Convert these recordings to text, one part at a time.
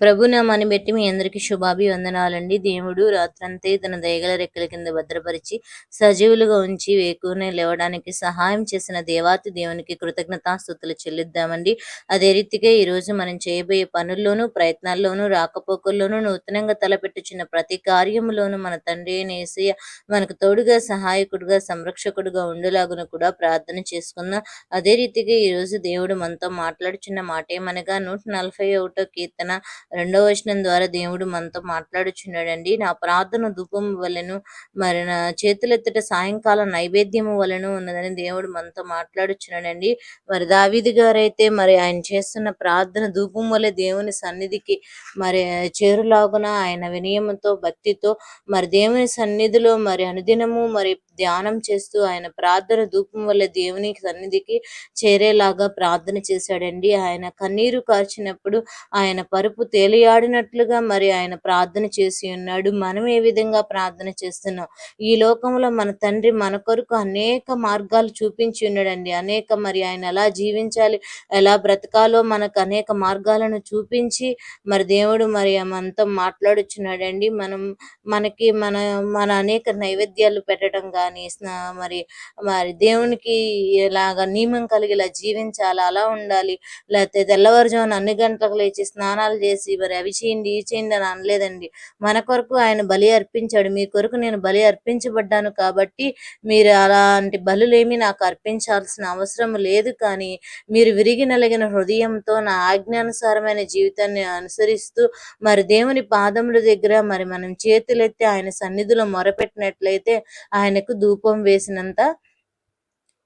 ప్రభునామాన్ని బట్టి మీ అందరికీ శుభాభివందనాలండి. దేవుడు రాత్రంతే తన దయగల రెక్కల కింద భద్రపరిచి సజీవులుగా ఉంచి వేకునే లేవడానికి సహాయం చేసిన దేవాతి దేవునికి కృతజ్ఞతాస్థుతులు చెల్లిద్దామండి. అదే రీతిగా ఈ రోజు మనం చేయబోయే పనుల్లోనూ ప్రయత్నాల్లోనూ రాకపోకల్లోనూ నూతనంగా తలపెట్టుచున్న ప్రతి కార్యములోనూ మన తండ్రి నేసయ్య మనకు తోడుగా సహాయకుడుగా సంరక్షకుడుగా ఉండులాగున కూడా ప్రార్థన చేసుకుందాం. అదే రీతిగా ఈ రోజు దేవుడు మనతో మాట్లాడుచున్న మాట ఏమనగా నూట నలభై ఒకటో కీర్తన రెండవ వచనం ద్వారా దేవుడు మనతో మాట్లాడుచున్నాడండి. నా ప్రార్థన ధూపం వలెను మరి నా చేతులెత్తట సాయంకాలం నైవేద్యము వలెను ఉన్నదని దేవుడు మనతో మాట్లాడుచున్నాడండి. మరి దావిది గారైతే మరి ఆయన చేస్తున్న ప్రార్థన ధూపం వలె దేవుని సన్నిధికి మరి చేరులాగున ఆయన వినయముతో భక్తితో మరి దేవుని సన్నిధిలో మరి అనుదినము మరి ధ్యానం చేస్తూ ఆయన ప్రార్థన ధూపం వల్ల దేవుని సన్నిధికి చేరేలాగా ప్రార్థన చేశాడండి. ఆయన కన్నీరు కార్చినప్పుడు ఆయన పరుపు తేలియాడినట్లుగా మరి ఆయన ప్రార్థన చేసి ఉన్నాడు. మనం ఏ విధంగా ప్రార్థన చేస్తున్నాం? ఈ లోకంలో మన తండ్రి మన కొరకు అనేక మార్గాలు చూపించి ఉన్నాడండి. అనేక మరి ఆయన ఎలా జీవించాలి ఎలా బ్రతకాలో మనకు అనేక మార్గాలను చూపించి మరి దేవుడు మరి మనతో మాట్లాడుచున్నాడండి. మనం మనకి మన మన అనేక నైవేద్యాలు పెట్టడం కానీ మరి మరి దేవునికి ఇలాగా నియమం కలిగి ఇలా జీవించాలి అలా ఉండాలి. లేకపోతే తెల్లవారుజామున అన్ని గంటలకు లేచి స్నానాలు చేసి మరి అవి చేయండి ఇవి చేయండి అని అనలేదండి. మన కొరకు ఆయన బలి అర్పించాడు. మీ కొరకు నేను బలి అర్పించబడ్డాను కాబట్టి మీరు అలాంటి బలులేమి నాకు అర్పించాల్సిన అవసరం లేదు. కానీ మీరు విరిగి నలిగిన హృదయంతో నా ఆజ్ఞానుసారమైన జీవితాన్ని అనుసరిస్తూ మరి దేవుని పాదముల దగ్గర మరి మనం చేతులెత్తి ఆయన సన్నిధిలో మొరపెట్టినట్లయితే ఆయనకు ధూపం వేసినంత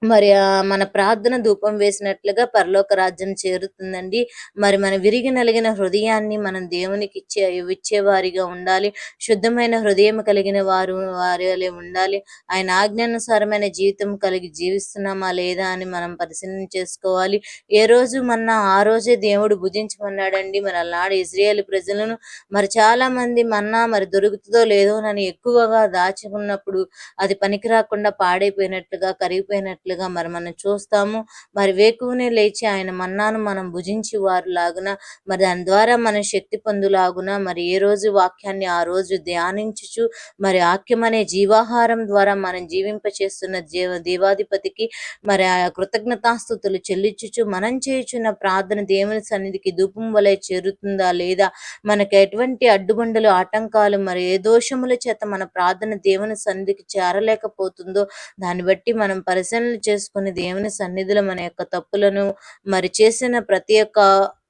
మరి మన ప్రార్థన ధూపం వేసినట్లుగా పరలోక రాజ్యం చేరుతుందండి. మరి మన విరిగి నలిగిన హృదయాన్ని మనం దేవునికి ఇచ్చే ఇచ్చేవారిగా ఉండాలి. శుద్ధమైన హృదయం కలిగిన వారు వారి ఉండాలి. ఆయన ఆజ్ఞానుసారమైన జీవితం కలిగి జీవిస్తున్నామా లేదా అని మనం పరిశీలన చేసుకోవాలి. ఏ రోజు మన ఆ రోజే దేవుడు భుజించమన్నాడండి. మరి అలాడు ఇజ్రాయేల్ ప్రజలను మరి చాలా మంది మన్నా మరి దొరుకుతుందో లేదో నన్ను ఎక్కువగా దాచుకున్నప్పుడు అది పనికి రాకుండా పాడైపోయినట్లుగా కరిగిపోయినట్లు చేసినట్లుగా మరి మనం చూస్తాము. మరి వేకువనే లేచి ఆయన మన్నాను మనం భుజించి వారు లాగున మరి దాని ద్వారా మనం శక్తి పొందులాగున మరి ఏ రోజు వాక్యాన్ని ఆ రోజు ధ్యానించుచు మరి వాక్యం అనే జీవాహారం ద్వారా మనం జీవింప చేస్తున్న జీవ దేవాధిపతికి మరి ఆ కృతజ్ఞతాస్థుతులు చెల్లించుచు మనం చేయుచున్న ప్రార్థన దేవుని సన్నిధికి ధూపం వలె చేరుతుందా లేదా మనకు ఎటువంటి అడ్డుబండలు ఆటంకాలు మరి ఏ దోషముల చేత మన ప్రార్థన దేవుని సన్నిధికి చేరలేకపోతుందో దాన్ని బట్టి మనం పరిశీలన చేసుకుని దేవుని సన్నిధిలో మన యొక్క తప్పులను మరి చేసిన ప్రతి ఒక్క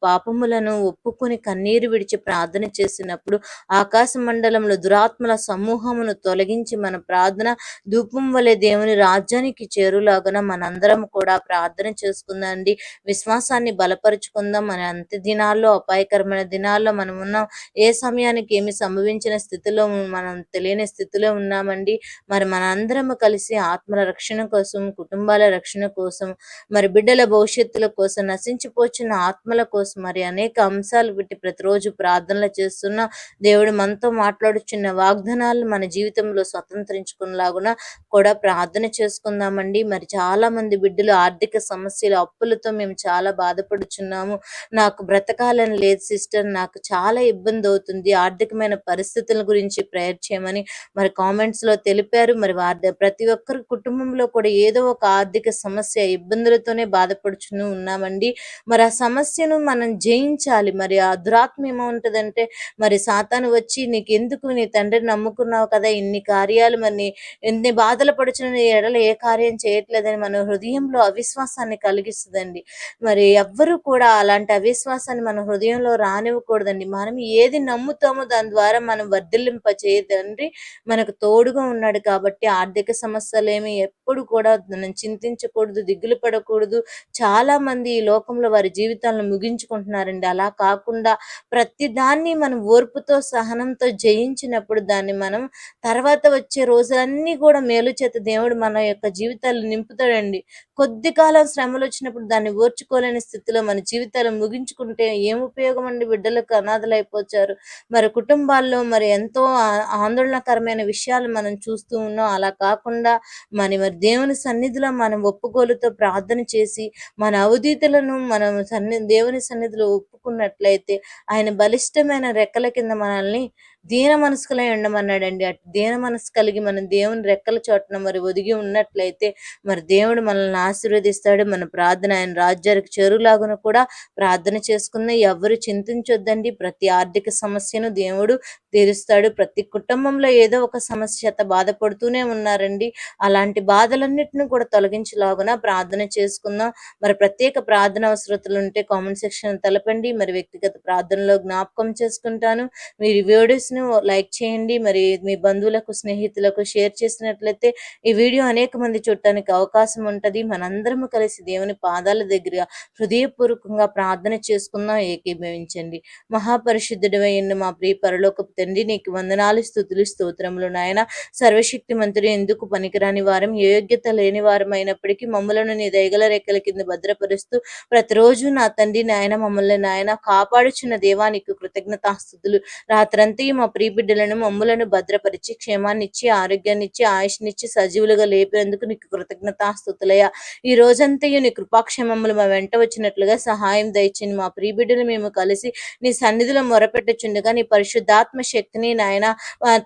పాపములను ఒప్పుకొని కన్నీరు విడిచి ప్రార్థన చేసినప్పుడు ఆకాశ మండలంలో దురాత్మల సమూహమును తొలగించి మన ప్రార్థన ధూపం వలె దేవుని రాజ్యానికి చేరులాగున మనందరం కూడా ప్రార్థన చేసుకుందండి విశ్వాసాన్ని బలపరుచుకుందాం. మన అంత్య దినాల్లో అపాయకరమైన దినాల్లో మనం ఉన్నాం ఏ సమయానికి ఏమి సంభవించిన స్థితిలో మనం తెలియని స్థితిలో ఉన్నామండి. మరి మనందరం కలిసి ఆత్మల రక్షణ కోసం కుటుంబాల రక్షణ కోసం మరి బిడ్డల భవిష్యత్తుల కోసం నశించిపోచిన ఆత్మల కోసం మరి అనేక అంశాలు పెట్టి ప్రతిరోజు ప్రార్థనలు చేస్తున్న దేవుడు మనతో మాట్లాడుచున్న వాగ్దానాలు మన జీవితంలో స్వతంత్రించుకునేలాగున కూడా ప్రార్థన చేసుకుందామండి. మరి చాలా మంది బిడ్డలు ఆర్థిక సమస్యలు అప్పులతో మేము చాలా బాధపడుచున్నాము. నాకు బ్రతకాలని లేదు సిస్టర్ నాకు చాలా ఇబ్బంది అవుతుంది. ఆర్థికమైన పరిస్థితుల గురించి ప్రేయర్ చేయమని మరి కామెంట్స్లో తెలిపారు. మరి వారి ప్రతి ఒక్కరి కుటుంబంలో కూడా ఏదో ఒక ఆర్థిక సమస్య ఇబ్బందులతోనే బాధపడుచును ఉన్నామండి. మరి ఆ సమస్యను మన మనం జయించాలి. మరి ఆ దురాత్మ ఏముంటదంటే మరి సాతాను వచ్చి నీకు ఎందుకు నీ తండ్రిని నమ్ముకున్నావు కదా ఇన్ని కార్యాలు మరి ఎన్ని బాధలు పడుచున్న ఎడల ఏ కార్యం చేయట్లేదని మన హృదయంలో అవిశ్వాసాన్ని కలిగిస్తుందండి. మరి ఎవ్వరు కూడా అలాంటి అవిశ్వాసాన్ని మన హృదయంలో రానివ్వకూడదండి. మనం ఏది నమ్ముతామో దాని ద్వారా మనం వర్ధిల్లింప చేయదండి మనకు తోడుగా ఉన్నాడు కాబట్టి ఆర్థిక సమస్యలు ఏమి ఎప్పుడు కూడా మనం చింతించకూడదు దిగులు పడకూడదు. చాలా మంది ఈ లోకంలో వారి జీవితాలను ముగించుకుంటున్నారండి. అలా కాకుండా ప్రతి దాన్ని మనం ఓర్పుతో సహనంతో జయించినప్పుడు దాన్ని మనం తర్వాత వచ్చే రోజులన్నీ కూడా మేలు చేత దేవుడు మన యొక్క జీవితాలు నింపుతాడండి. కొద్ది కాలం శ్రమలు వచ్చినప్పుడు దాన్ని ఓర్చుకోలేని స్థితిలో మన జీవితాలు ముగించుకుంటే ఏం ఉపయోగం అండి బిడ్డలకు అనాథలు అయిపోచారు మరి కుటుంబాల్లో మరి ఎంతో ఆందోళనకరమైన విషయాలు మనం చూస్తూ ఉన్నాం. అలా కాకుండా మరి మరి దేవుని సన్నిధిలో మనం ఒప్పుకోలుతో ప్రార్థన చేసి మన అవధీతులను మనం సన్ని దేవుని సన్నిధిలో ఒప్పుకున్నట్లయితే ఆయన బలిష్టమైన రెక్కల కింద మనల్ని దీన మనసుకులై ఉండమన్నాడండి. అటు దీన మనసు కలిగి మనం దేవుని రెక్కల చోటన మరి ఒదిగి ఉన్నట్లయితే మరి దేవుడు మనల్ని ఆశీర్వదిస్తాడు. మన ప్రార్థన ఆయన రాజ్యానికి చేరులాగున కూడా ప్రార్థన చేసుకున్న ఎవరు చింతించొద్దండి. ప్రతి ఆర్థిక సమస్యను దేవుడు తీరుస్తాడు. ప్రతి కుటుంబంలో ఏదో ఒక సమస్య బాధపడుతూనే ఉన్నారండి. అలాంటి బాధలన్నిటిని కూడా తొలగించలాగున ప్రార్థన చేసుకుందాం. మరి ప్రత్యేక ప్రార్థన అవసరతలు ఉంటే కామెంట్ సెక్షన్ తెలపండి. మరి వ్యక్తిగత ప్రార్థనలో జ్ఞాపకం చేసుకుంటాను. మీరు వీడియోస్ ను లైక్ చేయండి. మరి మీ బంధువులకు స్నేహితులకు షేర్ చేసినట్లయితే ఈ వీడియో అనేక మంది చూడటానికి అవకాశం ఉంటది. మనందరము కలిసి దేవుని పాదాల దగ్గర హృదయపూర్వకంగా ప్రార్థన చేసుకుందాం. ఏకీభవించండి. మహాపరిశుద్ధుడు అయిన మా ప్రియ పరలోకపు తండ్రి నీకు వందనాలు స్థుతులు స్తోత్రములు నాయన. సర్వశక్తి మంత్రి ఎందుకు పనికిరాని వారం యోగ్యత లేని వారం అయినప్పటికీ మమ్మలను నీ దయగల రెక్కల కింద భద్రపరుస్తూ ప్రతిరోజు నా తండ్రి నాయన మమ్మల్ని నాయన కాపాడుచున్న దేవానికి కృతజ్ఞతాస్థుతులు. రాత్రంతా మా ప్రియ బిడ్డలను మమ్ములను భద్రపరిచి క్షేమాన్ని ఇచ్చి ఆరోగ్యాన్ని ఇచ్చి ఆయుష్నిచ్చి సజీవులుగా లేపినందుకు నీకు కృతజ్ఞతాస్థుతులయ్యా. ఈ రోజంతయు నీ కృపాక్షేమములు మా వెంట వచ్చినట్లుగా సహాయం దయచింది మా ప్రియ బిడ్డలు మేము కలిసి నీ సన్నిధిలో మొరపెట్టుచుండగా నీ పరిశుద్ధాత్మ శక్తిని నాయన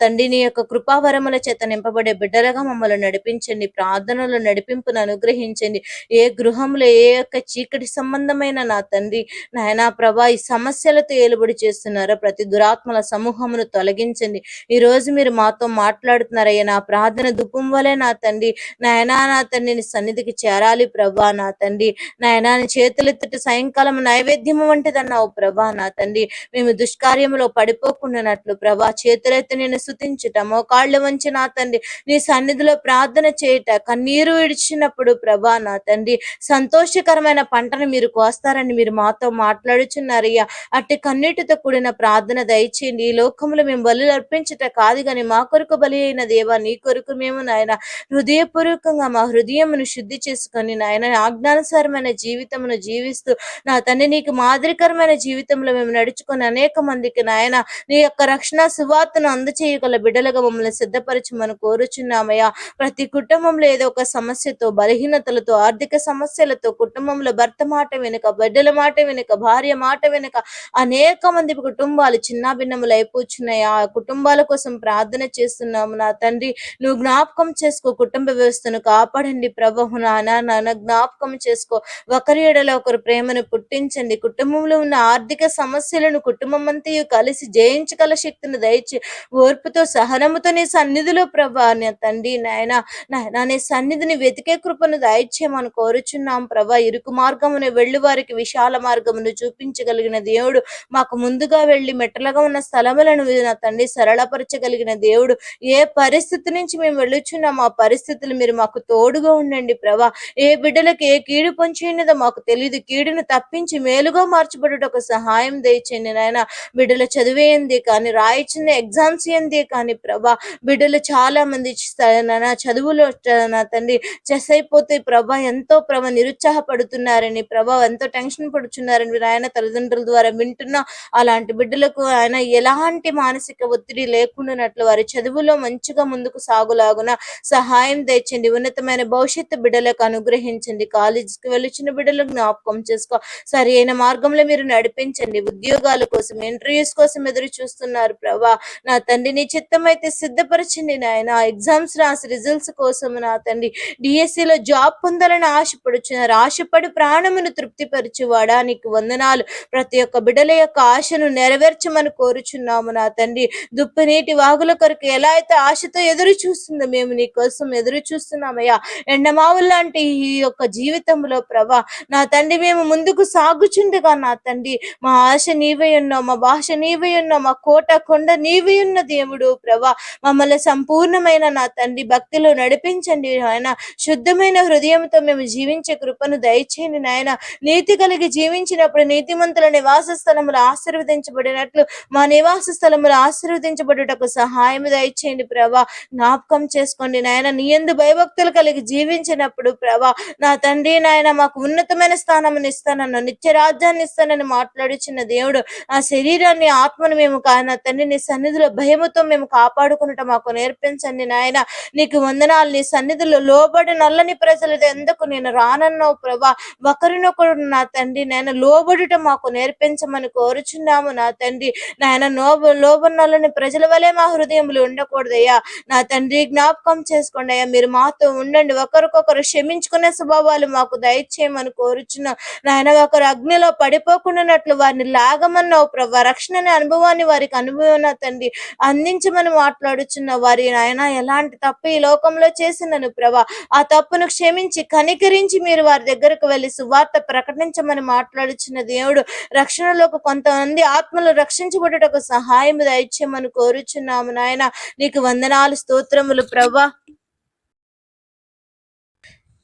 తండ్రి నీ యొక్క కృపావరముల చేత నింపబడే బిడ్డలుగా మమ్మల్ని నడిపించండి. ప్రార్థనలు నడిపింపును అనుగ్రహించండి. ఏ గృహంలో ఏ యొక్క చీకటి సంబంధమైన నా తండ్రి నాయనా ప్రభా ఈ సమస్యలతో ఏలుబడి చేస్తున్నారో ప్రతి దురాత్మల సమూహమును తొలగించండి. ఈ రోజు మీరు మాతో మాట్లాడుతున్నారయ్యా నా ప్రార్థన దుఃఖం వలె నా తండ్రి నాయనా నా తండ్రిని సన్నిధికి చేరాలి ప్రభా నా తండ్రి. నాయనా చేతులెత్తుట సాయంకాలం నైవేద్యము వంటిదన్నావు ప్రభా నా తండ్రి. మేము దుష్కార్యములో పడిపోకుండానట్లు ప్రభా చేతులెత్తి నేను సుతించుట మోకాళ్ళు వంచి నా తండ్రి నీ సన్నిధిలో ప్రార్థన చేయుట కన్నీరు విడిచినప్పుడు ప్రభా నా తండ్రి. సంతోషకరమైన పంటను మీరు కోస్తారని మీరు మాతో మాట్లాడుచున్నారయ్యా. అట్టి కన్నీటితో కూడిన ప్రార్థన దయచేయండి. ఈ లోకంలో మేము బలు అర్పించట కాదు గాని మా కొరకు బలి అయిన దేవా నీ కొరకు మేము నాయన హృదయపూర్వకంగా మా హృదయమును శుద్ధి చేసుకొని నాయన ఆజ్ఞానుసారమైన జీవితమును జీవిస్తూ నా తండ్రి నీకు మాదిరికరమైన జీవితంలో మేము నడుచుకొని అనేక మందికి నాయన నీ యొక్క రక్షణ సువార్తను అందచేయగల బిడ్డలుగా మమ్మల్ని సిద్ధపరచమని కోరుచున్నామయ్యా. ప్రతి కుటుంబంలో ఏదో ఒక సమస్యతో బలహీనతలతో ఆర్థిక సమస్యలతో కుటుంబంలో భర్త మాట వెనుక బిడ్డల మాట వెనుక భార్య మాట వెనుక అనేక మంది కుటుంబాలు చిన్నాభిన్నములు అయిపోచున్నాయి ఆ కుటుంబాల కోసం ప్రార్థన చేస్తున్నాము. నా తండ్రి నువ్వు జ్ఞాపకం చేసుకో కుటుంబ వ్యవస్థను కాపాడండి ప్రభు. నాన్న నాన్న జ్ఞాపకం చేసుకో. ఒకరి ఏడలో ఒకరు ప్రేమను పుట్టించండి. కుటుంబంలో ఉన్న ఆర్థిక సమస్యలను కుటుంబం అంతా కలిసి జయించగల శక్తిని దయచి ఓర్పుతో సహనముతో నీ సన్నిధిలో ప్రభా. నా తండ్రి నాయన నాయన నీ సన్నిధిని వెతికే కృపను దయచేయమని కోరుచున్నాం ప్రభా. ఇరుకు మార్గమును వెళ్ళి వారికి విశాల మార్గమును చూపించగలిగిన దేవుడు మాకు ముందుగా వెళ్ళి మెట్టలుగా ఉన్న స్థలములను నా తండ్రి సరళపరచగలిగిన దేవుడు. ఏ పరిస్థితి నుంచి మేము వెళ్ళుచున్నాం ఆ పరిస్థితులు మీరు మాకు తోడుగా ఉండండి ప్రభా. ఏ బిడ్డలకు ఏ కీడు పొంచి ఉన్నదో మాకు తెలియదు కీడును తప్పించి మేలుగా మార్చబడుట ఒక సహాయం దయచండి నాయన. బిడ్డల చదివేయంది కానీ రాయిచిన ఎగ్జామ్స్ ఏంది కానీ ప్రభా. బిడ్డలు చాలా మంది నాయన చదువులో నా తండ్రి చెస్ అయిపోతే ప్రభా ఎంతో ప్రభ నిరుత్సాహపడుతున్నారని ప్రభా ఎంతో టెన్షన్ పడుచున్నారని నాయన తల్లిదండ్రుల ద్వారా వింటున్నా. అలాంటి బిడ్డలకు ఆయన ఎలాంటి మానసిక ఒత్తిడి లేకుండానట్లు వారి చదువులో మంచిగా ముందుకు సాగులాగున సహాయం తెచ్చండి. ఉన్నతమైన భవిష్యత్తు బిడ్డలకు అనుగ్రహించండి. కాలేజీకి వెళ్ళిన బిడ్డలకు జ్ఞాపకం చేసుకో. సరి అయిన మార్గంలో మీరు నడిపించండి. ఉద్యోగాల కోసం ఇంటర్వ్యూస్ కోసం ఎదురు చూస్తున్నారు ప్రభా. నా తండ్రి నీ చిత్తం అయితే సిద్ధపరచండి నాయన. ఎగ్జామ్స్ రాసి రిజల్ట్స్ కోసం నా తండ్రి డిఎస్సిలో లో జాబ్ పొందాలని ఆశపడుచున్నారు. ఆశపడి ప్రాణమును తృప్తిపరచువాడా? నీకు వందనాలు. ప్రతి ఒక్క బిడ్డల యొక్క ఆశను నెరవేర్చమని కోరుచున్నాము నా తండ్రి. దుప్ప నీటి వాగుల కొరకు ఎలా అయితే ఆశతో ఎదురు చూస్తుందో మేము నీ కోసం ఎదురు చూస్తున్నామయ్యా. ఎండమావులు లాంటి ఈ యొక్క జీవితంలో ప్రభా నా తండ్రి మేము ముందుకు సాగుచుండగా నా తండ్రి. మా ఆశ నీవే ఉన్నావు మా భాష నీవే ఉన్నావు మా కోట కొండ నీవే ఉన్న దేవుడు ప్రభా. మమ్మల్ని సంపూర్ణమైన నా తండ్రి భక్తిలో నడిపించండి ఆయన శుద్ధమైన హృదయంతో మేము జీవించే కృపను దయచేయండి నాయన. నీతి కలిగి జీవించినప్పుడు నీతిమంతుల నివాస స్థలములు ఆశీర్వదించబడినట్లు మా నివాస స్థలం కాలములు ఆశీర్వదించబడుటకు సహాయం దయచేయండి ప్రభా. జ్ఞాపకం చేసుకోండి నాయన. నీ ఎందు భయభక్తులు కలిగి జీవించినప్పుడు ప్రభా నా తండ్రి నాయన మాకు ఉన్నతమైన స్థానం ఇస్తానన్న నిత్య రాజ్యాన్ని ఇస్తానని మాట్లాడుచున్న దేవుడు ఆ శరీరాన్ని ఆత్మను మేము కాన నా తండ్రి నీ సన్నిధిలో భయముతో మేము కాపాడుకున్నట మాకు నేర్పించండి నాయన. నీకు వందనాలు. నీ సన్నిధిలో లోబడి నల్లని ప్రజలు ఎందుకు నేను రానన్నావు ప్రభా? ఒకరినొకరు నా తండ్రి నాయన లోబడుట మాకు నేర్పించమని కోరుచున్నాము నా తండ్రి. నాయన నోబ లోబడినల్లని ప్రజల వలె మా హృదయంలో ఉండకూడదయ్యా. నా తండ్రి జ్ఞాపకం చేసుకోండి అయ్యా. మీరు మాతో ఉండండి. ఒకరికొకరు క్షమించుకునే స్వభావాలు మాకు దయచేయమని కోరుచున్నా నాయన ఒకరు అగ్నిలో పడిపోకుండానట్లు వారిని లాగమన్నావు ప్రభా. రక్షణ అనే అనుభవాన్ని వారికి అనుభవం తండ్రి? అందించమని మాట్లాడుచున్న వారి నాయన ఎలాంటి తప్పు ఈ లోకంలో చేసినను ప్రభా. ఆ తప్పును క్షమించి కనికరించి మీరు వారి దగ్గరకు వెళ్ళి సువార్త ప్రకటించమని మాట్లాడుచున్న దేవుడు రక్షణలోకి కొంతమంది ఆత్మలు రక్షించబడుటకు సహాయం దయచేయమని కోరుచున్నాము నాయన. నీకు వందనాలు స్తోత్రములు ప్రభా.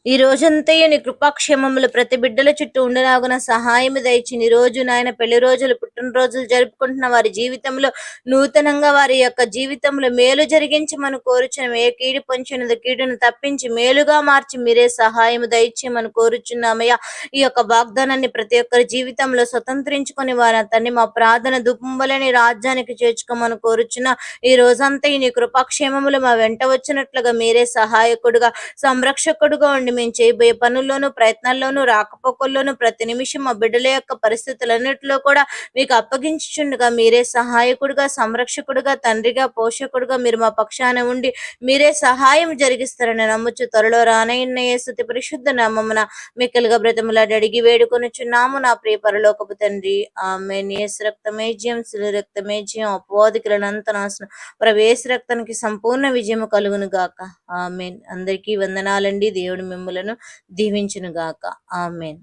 ఈ రోజంతయు నీ కృపాక్షేమములు ప్రతి బిడ్డల చుట్టూ ఉండలాగున సహాయం దయచి నీ రోజు నాయన పెళ్ళి రోజులు పుట్టినరోజులు జరుపుకుంటున్న వారి జీవితంలో నూతనంగా వారి యొక్క జీవితంలో మేలు జరిగించమని కోరుచున్నాం. ఏ కీడు పొంచినది కీడును తప్పించి మేలుగా మార్చి మీరే సహాయం దయచేయమని కోరుచున్నామయ్యా. ఈ యొక్క వాగ్దానాన్ని ప్రతి ఒక్కరి జీవితంలో స్వతంత్రించుకొని వారి తన్ని మా ప్రార్థన దుంబలని రాజ్యానికి చేర్చుకోమని కోరుచున్న. ఈ రోజంతా నీ కృపాక్షేమములు మా వెంట వచ్చినట్లుగా మీరే సహాయకుడుగా సంరక్షకుడుగా ఉండి మేము చేయబోయే పనుల్లోనూ ప్రయత్నాల్లోనూ రాకపోకల్లోనూ ప్రతి నిమిషం మా బిడ్డల యొక్క పరిస్థితులన్నిటిలో కూడా మీకు అప్పగించుచుండగా మీరే సహాయకుడిగా సంరక్షకుడిగా తండ్రిగా పోషకుడుగా మీరు మా పక్షాన ఉండి మీరే సహాయం జరిగిస్తారని నమ్ముచు త్వరలో రానయ్య యేసుతి పరిశుద్ధ నామమున మిక్కలుగా బ్రతములాడి అడిగి వేడుకొనుచున్నాము నా ప్రియ పరలోకపు తండ్రి. ఆమె నేసు రక్తమే జయం శిలు రక్తమే జయం నాశనం ప్రవేశ రక్తానికి సంపూర్ణ విజయము కలుగును గాక ఆమె అందరికీ వందనాలండి. దేవుడు మిమ్మల్ని దీవించును దీవించునుగాక. ఆమెన్.